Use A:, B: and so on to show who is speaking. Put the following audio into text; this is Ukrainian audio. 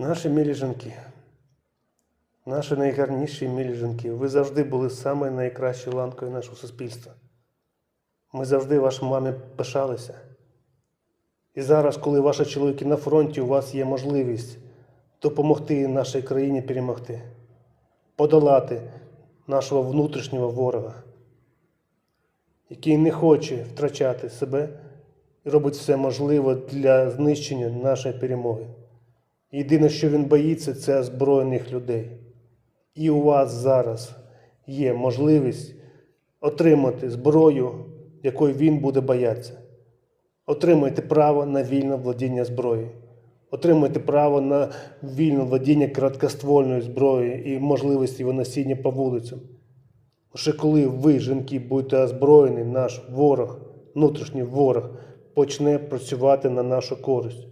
A: Наші милі жінки, наші найгарніші милі жінки, ви завжди були самою найкращою ланкою нашого суспільства. Ми завжди вашій мамі пишалися. І зараз, коли ваші чоловіки на фронті, у вас є можливість допомогти нашій країні перемогти, подолати нашого внутрішнього ворога, який не хоче втрачати себе і робить все можливе для знищення нашої перемоги. Єдине, що він боїться, це озброєних людей. І у вас зараз є можливість отримати зброю, якої він буде боятися. Отримуйте право на вільне владіння зброєю. Отримуйте право на вільне владіння короткоствольною зброєю і можливість його носіння по вулицям. Лише коли ви, жінки, будете озброєні, наш ворог, внутрішній ворог, почне працювати на нашу користь.